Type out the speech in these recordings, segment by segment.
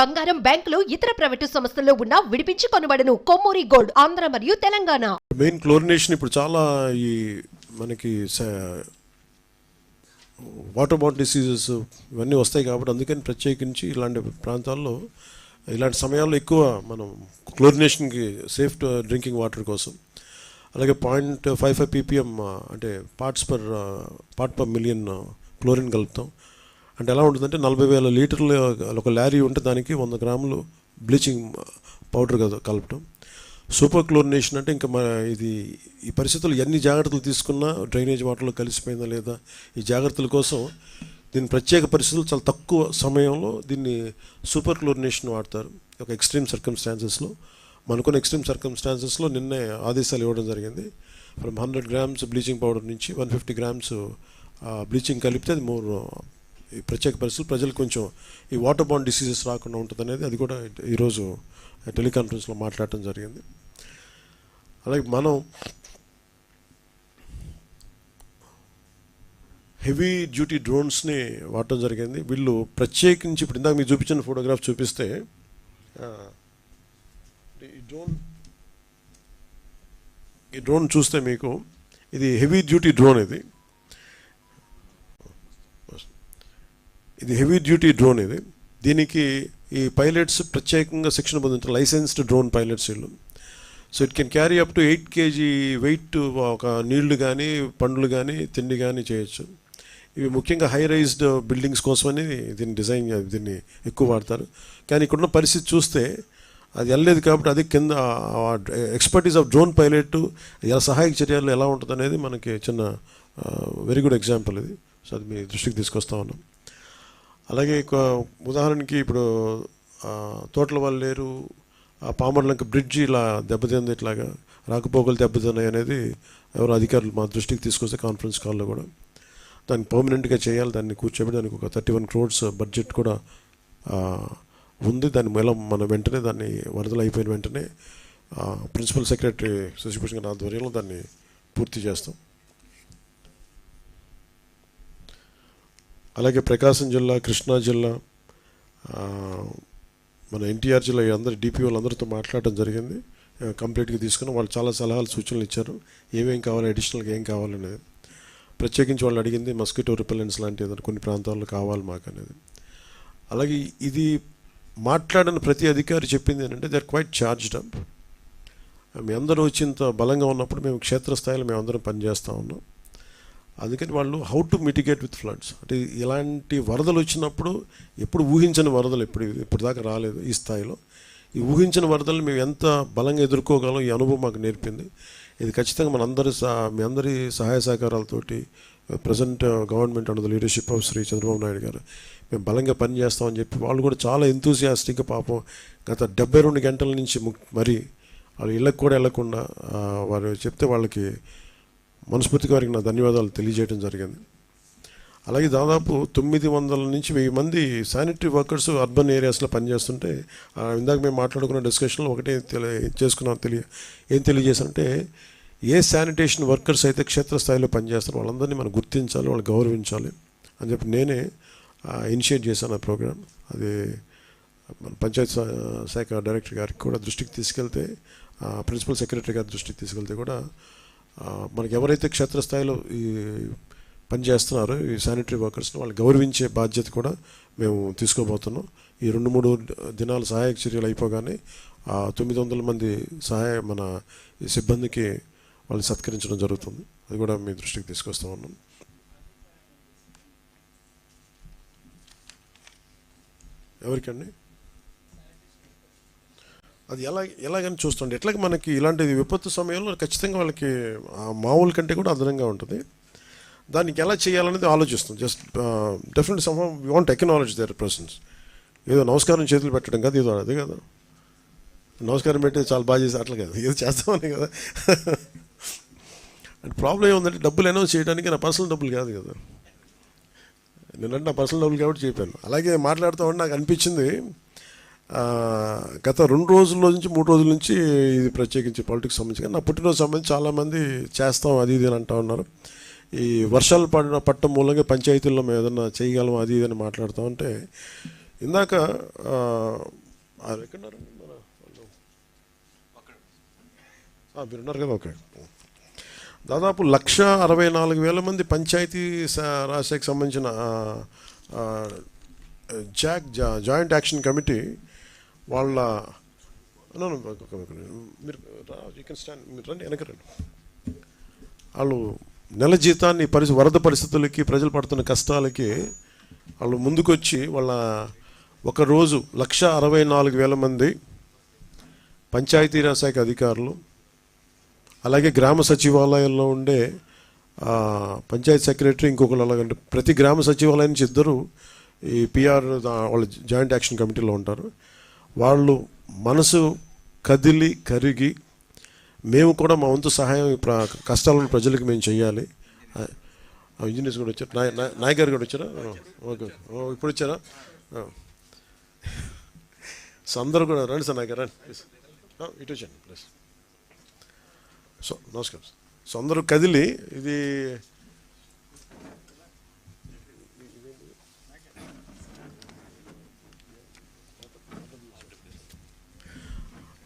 బంగారం బ్యాంకులు ఇతర ప్రైవేటు సంస్థల్లో ఉన్న విడిపించి కొనబడను. కొమ్మూరి గోల్డ్ ఆంధ్ర మరియు తెలంగాణ. మెయిన్ క్లోరినేషన్ ఇప్పుడు చాలా ఈ మనకి వాటర్ బాట్ డిసీజెస్ ఇవన్నీ వస్తాయి కాబట్టి అందుకని ప్రత్యేకించి ఇలాంటి ప్రాంతాల్లో ఇలాంటి సమయాల్లో ఎక్కువ మనం క్లోరినేషన్కి సేఫ్ డ్రింకింగ్ వాటర్ కోసం. అలాగే పాయింట్ ఫైవ్ ఫైవ్ పీపీఎం అంటే parts per part per million chlorine కలుపుతాం. అంటే ఎలా ఉంటుందంటే నలభై వేల లీటర్లు ఒక లారీ ఉంటే దానికి వంద గ్రాములు బ్లీచింగ్ పౌడర్ కలపటం. సూపర్ క్లోరినేషన్ అంటే ఇంకా మన ఇది ఈ పరిస్థితులు ఎన్ని జాగ్రత్తలు తీసుకున్నా డ్రైనేజ్ వాటర్లో కలిసిపోయిందా లేదా ఈ జాగ్రత్తల కోసం దీని ప్రత్యేక పరిస్థితులు చాలా తక్కువ సమయంలో దీన్ని సూపర్ క్లోరినేషన్ వాడతారు. ఒక ఎక్స్ట్రీమ్ సర్కమ్స్టాన్సెస్లో మనకున్న ఎక్స్ట్రీమ్ సర్కమ్స్టాన్సెస్లో నిన్నే ఆదేశాలు ఇవ్వడం జరిగింది. From hundred grams bleaching powder నుంచి వన్ ఫిఫ్టీ గ్రామ్స్ బ్లీచింగ్ కలిపితే అది మోర్ ఈ ప్రత్యేక పరిస్థితులు ప్రజలకు కొంచెం ఈ వాటర్ బాండ్ డిసీజెస్ రాకుండా ఉంటుంది అనేది అది కూడా ఈరోజు టెలికాన్ఫరెన్స్లో మాట్లాడటం జరిగింది. అలాగే మనం హెవీ డ్యూటీ డ్రోన్స్ని వాడటం జరిగింది. వీళ్ళు ప్రత్యేకించి ఇప్పుడు ఇందాక మీకు చూపించిన ఫోటోగ్రాఫ్ చూపిస్తే ఈ డ్రోన్ ఈ డ్రోన్ చూస్తే మీకు ఇది హెవీ డ్యూటీ డ్రోన్ ఇది. ఇది హెవీ డ్యూటీ డ్రోన్ ఇది. దీనికి ఈ పైలట్స్ ప్రత్యేకంగా శిక్షణ పొందిన లైసెన్స్డ్ డ్రోన్ పైలట్స్ వీళ్ళు. So it can carry up to eight KG weight ఒక నీళ్ళు కానీ పండ్లు కానీ తిండి కానీ చేయొచ్చు. ఇవి ముఖ్యంగా హై రైజ్డ్ బిల్డింగ్స్ కోసమని దీన్ని డిజైన్ దీన్ని ఎక్కువ వాడతారు. కానీ ఇక్కడున్న పరిస్థితి చూస్తే అది వెళ్ళలేదు కాబట్టి అది కింద ఎక్స్పర్టీస్ ఆఫ్ డ్రోన్ పైలట్ ఎలా సహాయక చర్యలు ఎలా ఉంటుంది అనేది మనకి చిన్న వెరీ గుడ్ ఎగ్జాంపుల్ ఇది. సో అది మీ దృష్టికి తీసుకొస్తా ఉన్నాం. అలాగే ఉదాహరణకి ఇప్పుడు తోటల వాళ్ళు లేరు ఆ పామర్లంక బ్రిడ్జ్ ఇలా దెబ్బతింది ఇట్లాగా రాకపోకలు దెబ్బతిన్నాయి అనేది ఎవరో అధికారులు మా దృష్టికి తీసుకొస్తే కాన్ఫరెన్స్ కాల్లో కూడా. దాన్ని పర్మనెంట్గా చేయాలి దాన్ని కూర్చోబెట్టి దానికి ఒక థర్టీ వన్ క్రోడ్స్ బడ్జెట్ కూడా ఉంది. దాన్ని మళ్ళీ మన వెంటనే దాన్ని వరదలు అయిపోయిన వెంటనే ప్రిన్సిపల్ సెక్రటరీ శశిభూషణ్ గారి ఆధ్వర్యంలో దాన్ని పూర్తి చేస్తాం. అలాగే ప్రకాశం జిల్లా కృష్ణా జిల్లా మన ఎన్టీఆర్ జిల్లా అందరు డిపి మాట్లాడటం జరిగింది. కంప్లీట్గా తీసుకుని వాళ్ళు చాలా సలహాలు సూచనలు ఇచ్చారు. ఏమేం కావాలి అడిషనల్గా ఏం కావాలనేది ప్రత్యేకించి వాళ్ళు అడిగింది మస్కిటో రిపెలెంట్స్ లాంటి ఏదైనా కొన్ని ప్రాంతాల్లో కావాలి మాకు అనేది. అలాగే ఇది మాట్లాడిన ప్రతి అధికారి చెప్పింది ఏంటంటే they are quite charged up మీ అందరూ వచ్చి ఇంత బలంగా ఉన్నప్పుడు మేము క్షేత్రస్థాయిలో మేము అందరం పనిచేస్తూ ఉన్నాం. అందుకని వాళ్ళు how to mitigate with floods అంటే ఇలాంటి వరదలు వచ్చినప్పుడు ఎప్పుడు ఊహించని వరదలు ఎప్పుడు ఇప్పుడు రాలేదు ఈ స్థాయిలో. ఈ ఊహించిన వరదలు మేము ఎంత బలంగా ఎదుర్కోగలం ఈ అనుభవం మాకు నేర్పింది. ఇది ఖచ్చితంగా మన సా సహ మీ అందరి సహాయ సహకారాలతోటి present government under the leadership of Shri Chandrababu Naidu garu మేము బలంగా పనిచేస్తామని చెప్పి వాళ్ళు కూడా చాలా ఎంతూసియాస్టిక్గా పాపం గత డెబ్బై రెండు గంటల నుంచి మరి వాళ్ళు ఇళ్ళకు కూడా వెళ్ళకుండా వారు చెప్తే వాళ్ళకి మనస్ఫూర్తి గారికి నా ధన్యవాదాలు తెలియజేయడం జరిగింది. అలాగే దాదాపు తొమ్మిది వందల నుంచి వెయ్యి మంది శానిటరీ వర్కర్స్ అర్బన్ ఏరియాస్లో పనిచేస్తుంటే ఆ, ఇందాక మేము మాట్లాడుకున్న డిస్కషన్లో ఒకటే తెలియ చేసుకున్నాం తెలియ ఏం తెలియజేశారంటే ఏ శానిటేషన్ వర్కర్స్ అయితే క్షేత్రస్థాయిలో పనిచేస్తారో వాళ్ళందరినీ మనం గుర్తించాలి వాళ్ళు గౌరవించాలి అని చెప్పి నేనే ఇనిషియేట్ చేశాను ఆ ప్రోగ్రామ్ అది మన పంచాయత్ శాఖ డైరెక్టర్ గారికి కూడా దృష్టికి తీసుకెళ్తే ఆ, ప్రిన్సిపల్ సెక్రటరీ గారి దృష్టికి తీసుకెళ్తే కూడా మనకి ఎవరైతే క్షేత్రస్థాయిలో ఈ పనిచేస్తున్నారో ఈ శానిటరీ వర్కర్స్ని వాళ్ళు గౌరవించే బాధ్యత కూడా మేము తీసుకోబోతున్నాం. ఈ రెండు మూడు దినాలు సహాయక చర్యలు అయిపోగానే ఆ తొమ్మిది వందల మంది సహాయ మన సిబ్బందికి వాళ్ళని సత్కరించడం జరుగుతుంది. అది కూడా మీ దృష్టికి తీసుకొస్తా ఉన్నాం. ఎవరికండి? అది ఎలా ఎలాగని చూస్తుండే. ఎట్లాగ మనకి ఇలాంటి విపత్తు సమయంలో ఖచ్చితంగా వాళ్ళకి మామూలు కంటే కూడా అదనంగా ఉంటుంది. దానికి ఎలా చేయాలనేది ఆలోచిస్తాం just definite some we want technology there persons ఏదో నమస్కారం చేతులు పెట్టడం కాదు ఏదో అదే కదా. నమస్కారం పెట్టి చాలా బాగా చేసి అట్లా కాదు. ఏదో చేస్తామని కదా. అండ్ ప్రాబ్లం ఏముందంటే డబ్బులు అనౌన్స్ చేయడానికి నా పర్సనల్ డబ్బులు కాదు కదా. నేనంటే నా పర్సనల్ డబ్బులు కాబట్టి చెప్పాను. అలాగే మాట్లాడుతూ ఉంటే నాకు అనిపించింది గత రెండు రోజుల నుంచి మూడు రోజుల నుంచి ఇది ప్రత్యేకించి పాలిటిక్స్ సంబంధించి కానీ నా పుట్టినరోజు సంబంధించి చాలామంది చేస్తాం అది ఇది అని అంటా ఉన్నారు. ఈ వర్షాలు పడిన పట్టం మూలంగా పంచాయతీల్లో మేము ఏదన్నా చేయగలం అది ఇది అని మాట్లాడుతూ ఉంటే ఇందాక ఎక్కడున్నారండి మీరున్నారు కదా ఓకే. దాదాపు లక్ష అరవై నాలుగు వేల మంది పంచాయతీ స- సంబంధించిన జాక్ జా- జాయింట్ యాక్షన్ కమిటీ వాళ్ళ మీరు యూ కెన్ స్టాండ్ మీరు రండి వెనక రండి. వాళ్ళు నెల జీతాన్ని పరిస్థితి వరద పరిస్థితులకి ప్రజలు పడుతున్న కష్టాలకి వాళ్ళు ముందుకొచ్చి వాళ్ళ ఒక రోజు లక్ష అరవై నాలుగు వేల మంది పంచాయతీరాజ్ శాఖ అధికారులు అలాగే గ్రామ సచివాలయంలో ఉండే పంచాయత్ సెక్రటరీ ఇంకొకరు అలాగంటే ప్రతి గ్రామ సచివాలయం నుంచి ఇద్దరు ఈ పిఆర్ వాళ్ళ జాయింట్ యాక్షన్ కమిటీలో ఉంటారు. వాళ్ళు మనసు కదిలి కరిగి మేము కూడా మా వంతు సహాయం కష్టాలను ప్రజలకు మేము చేయాలి ఆ, ఇంజనీర్స్ కూడా వచ్చారు. నాయ గారు కూడా వచ్చారా? ఓకే ఓ, ఇప్పుడు వచ్చారా? ఆ. సో అందరూ కూడా రండి సార్ నాయక్ గారు రండి. ప్లీజ్. ఇటు వచ్చాను ప్లీజ్. సో నమస్కారం సో అందరూ కదిలి ఇది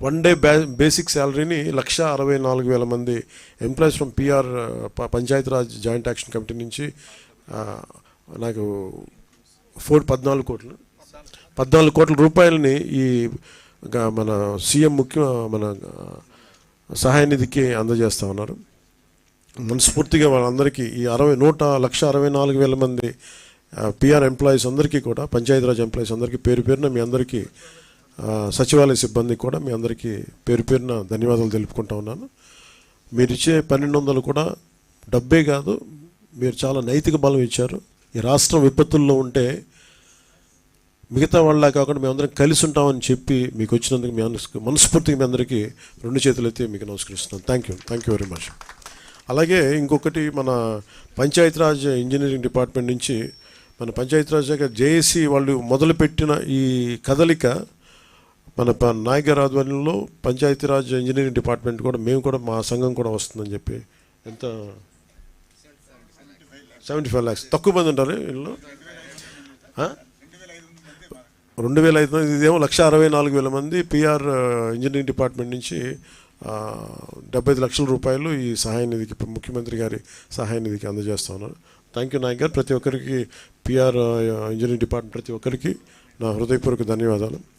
One day basic శాలరీని లక్ష అరవై నాలుగు వేల మంది employees from PR Panchayati Raj joint action committee నుంచి నాకు ఫోర్ పద్నాలుగు కోట్లు పద్నాలుగు కోట్ల రూపాయలని ఈ మన సీఎం ముఖ్య మన సహాయ నిధికి అందజేస్తా ఉన్నారు. మనస్ఫూర్తిగా వాళ్ళందరికీ ఈ అరవై నూట లక్ష అరవై నాలుగు వేల మంది పిఆర్ ఎంప్లాయీస్ అందరికీ కూడా పంచాయతీరాజ్ ఎంప్లాయీస్ అందరికీ పేరు పేరున మీ అందరికీ సచివాలయ సిబ్బందికి కూడా మీ అందరికీ పేరు పేరున ధన్యవాదాలు తెలుపుకుంటా ఉన్నాను. మీరు ఇచ్చే పన్నెండు వందలు కూడా డబ్బే కాదు మీరు చాలా నైతిక బలం ఇచ్చారు. ఈ రాష్ట్రం విపత్తుల్లో ఉంటే మిగతా వాళ్ళ కాకుండా మేమందరం కలిసి ఉంటామని చెప్పి మీకు వచ్చినందుకు మీ అందరికి మనస్ఫూర్తిగా మీ అందరికీ రెండు చేతులు అయితే మీకు నమస్కరిస్తున్నాను. Thank you thank you very much అలాగే ఇంకొకటి మన పంచాయతీరాజ్ ఇంజనీరింగ్ డిపార్ట్మెంట్ నుంచి మన పంచాయతీరాజ్ శాఖ జేఏసీ వాళ్ళు మొదలుపెట్టిన ఈ కదలిక మన ప- ఆధ్వర్యంలో పంచాయతీరాజ్ ఇంజనీరింగ్ డిపార్ట్మెంట్ కూడా మేము కూడా మా సంఘం కూడా వస్తుందని చెప్పి ఎంత? సెవెంటీ ఫైవ్ ల్యాక్స్ తక్కువ మంది ఉంటారు వీళ్ళు. రెండు వేల ఐదు మంది ఇదేమో లక్ష అరవై నాలుగు వేల మంది పిఆర్ ఇంజనీరింగ్ డిపార్ట్మెంట్ నుంచి డెబ్బై ఐదు లక్షల రూపాయలు ఈ సహాయ నిధికి ముఖ్యమంత్రి గారి సహాయ నిధికి అందజేస్తా ఉన్నారు. థ్యాంక్ యూ నాయక్ గారు. ప్రతి ఒక్కరికి పిఆర్ ఇంజనీరింగ్ డిపార్ట్మెంట్ ప్రతి ఒక్కరికి నా హృదయపూర్వక ధన్యవాదాలు.